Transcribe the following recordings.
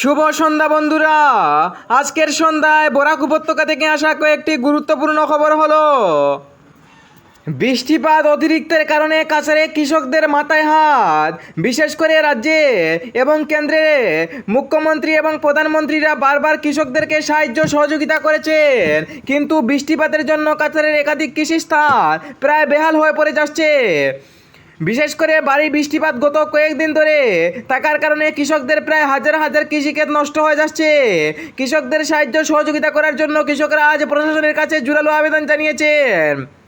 শুভ সন্ধ্যা বন্ধুরা। আজকের সন্ধ্যায় বরাক উপত্যকা থেকে আসা কয়েকটি গুরুত্বপূর্ণ খবর হলো, বৃষ্টিপাত অতিরিক্তের কারণে কাছারে কৃষকদের মাথায় হাত, বিশেষ করে রাজ্যে এবং কেন্দ্রে। মুখ্যমন্ত্রী এবং প্রধানমন্ত্রীরা বারবার কৃষকদেরকে সাহায্য সহযোগিতা করেছেন, কিন্তু বৃষ্টিপাতের জন্য কাছারের একাধিক কৃষি স্থান প্রায় বেহাল হয়ে পড়ে যাচ্ছে। বিশেষ করে বাড়ি বৃষ্টিপাত গত কয়েকদিন ধরে। থাকার কারণে কৃষকদের প্রায় হাজার হাজার কৃষিক্ষেত নষ্ট হয়ে যাচ্ছে। কৃষকদের সাহায্য সহযোগিতা করার জন্য কৃষকরা আজ প্রশাসনের কাছে জোরালো আবেদন জানিয়েছেন।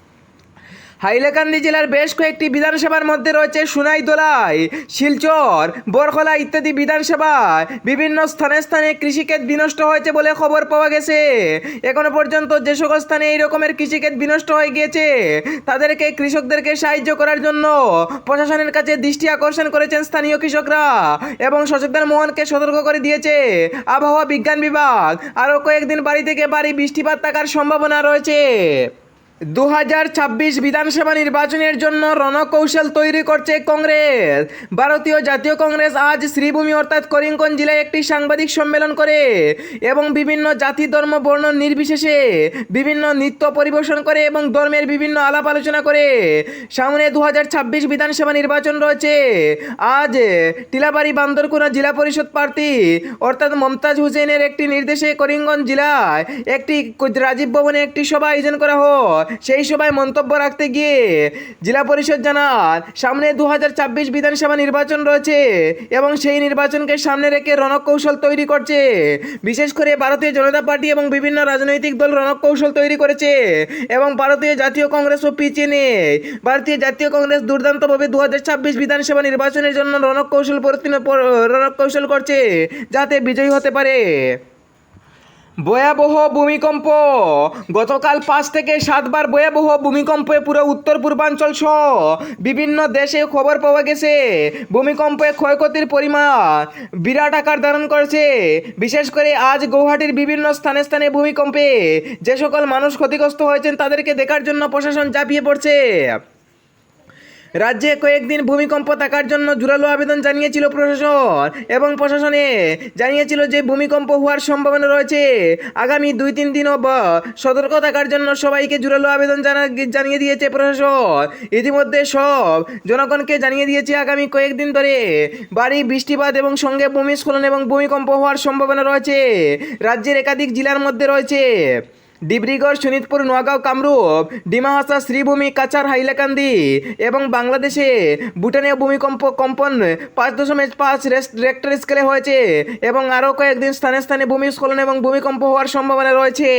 হাইলাকান্দি জেলার বেশ কয়েকটি বিধানসভার মধ্যে রয়েছে সুনাইদোলাই, শিলচর, বরখলা ইত্যাদি বিধানসভায় বিভিন্ন স্থানে স্থানে কৃষিক্ষেত বিনষ্ট হয়েছে বলে খবর পাওয়া গেছে। এখনও পর্যন্ত যে সকল স্থানে এই রকমের কৃষিক্ষেত বিনষ্ট হয়ে গিয়েছে, তাদেরকে কৃষকদেরকে সাহায্য করার জন্য প্রশাসনের কাছে দৃষ্টি আকর্ষণ করেছেন স্থানীয় কৃষকরা এবং সচেতন মোহনকে সতর্ক করে দিয়েছে। আবহাওয়া বিজ্ঞান বিভাগ, আরও কয়েকদিন বাড়ি থেকে বাড়ি বৃষ্টিপাত থাকার সম্ভাবনা রয়েছে। দু হাজার ছাব্বিশ বিধানসভা নির্বাচনের জন্য রণকৌশল তৈরি করছে কংগ্রেস। ভারতীয় জাতীয় কংগ্রেস আজ শ্রীভূমি অর্থাৎ করিমগঞ্জ জেলায় একটি সাংবাদিক সম্মেলন করে এবং বিভিন্ন জাতি, ধর্ম, বর্ণ নির্বিশেষে বিভিন্ন নৃত্য পরিবেশন করে এবং ধর্মের বিভিন্ন আলাপ আলোচনা করে। সামনে দু হাজার ছাব্বিশ বিধানসভা নির্বাচন রয়েছে। আজ টিলাবাড়ি বান্দরকুনা জেলা পরিষদ প্রার্থী অর্থাৎ মমতাজ হুসেনের একটি নির্দেশে করিমগঞ্জ জেলায় একটি রাজীব ভবনে একটি সভা আয়োজন করা হয়। সেই সভায় মন্তব্য রাখতে গিয়ে জেলা পরিষদ জানান সামনে দু বিধানসভা নির্বাচন রয়েছে এবং সেই নির্বাচনকে সামনে রেখে রণকৌশল তৈরি করছে। বিশেষ করে ভারতীয় জনতা পার্টি এবং বিভিন্ন রাজনৈতিক দল রণকৌশল তৈরি করেছে এবং ভারতীয় জাতীয় কংগ্রেসও পিছিয়ে নেই। ভারতীয় জাতীয় কংগ্রেস দুর্দান্তভাবে দু হাজার ছাব্বিশ বিধানসভা নির্বাচনের জন্য রণক রণকৌশল পরিতীর্ণ রণকৌশল করছে যাতে বিজয়ী হতে পারে। ভয়াবহ ভূমিকম্প। গতকাল পাঁচ থেকে সাতবার ভয়াবহ ভূমিকম্পে পুরো উত্তর পূর্বাঞ্চল সহ বিভিন্ন দেশে খবর পাওয়া গেছে। ভূমিকম্পে ক্ষয়ক্ষতির পরিমাণ বিরাট আকার ধারণ করেছে। বিশেষ করে আজ গৌহাটির বিভিন্ন স্থানে স্থানে ভূমিকম্পে যে সকল মানুষ ক্ষতিগ্রস্ত হয়েছেন তাদেরকে দেখার জন্য প্রশাসন ঝাঁপিয়ে পড়ছে। রাজ্যে কয়েকদিন ভূমিকম্প থাকার জন্য জোরালো আবেদন জানিয়েছিল প্রশাসন এবং প্রশাসনে জানিয়েছিল যে ভূমিকম্প হওয়ার সম্ভাবনা রয়েছে। আগামী দুই তিন দিনও ব- সতর্ক থাকার জন্য সবাইকে জোরালো আবেদন জানা জানিয়ে দিয়েছে প্রশাসন। ইতিমধ্যে সব জনগণকে জানিয়ে দিয়েছে আগামী কয়েকদিন ধরে বাড়ি বৃষ্টিপাত এবং সঙ্গে ভূমিস্খলন এবং ভূমিকম্প হওয়ার সম্ভাবনা রয়েছে। রাজ্যের একাধিক জেলার মধ্যে রয়েছে। ডিব্রিগড় শোনিতপুর নোয়াগাঁও, কামরূপ, ডিমাহাসা, শ্রীভূমি কাছার হাইলাকান্দি এবং বাংলাদেশে ভুটানীয় ভূমিকম্প কম্পন পাঁচ দশমিক পাঁচ রেক্টর স্কেলে হয়েছে এবং আরও কয়েকদিন স্থানে স্থানে ভূমিস্খলন এবং ভূমিকম্প হওয়ার সম্ভাবনা রয়েছে।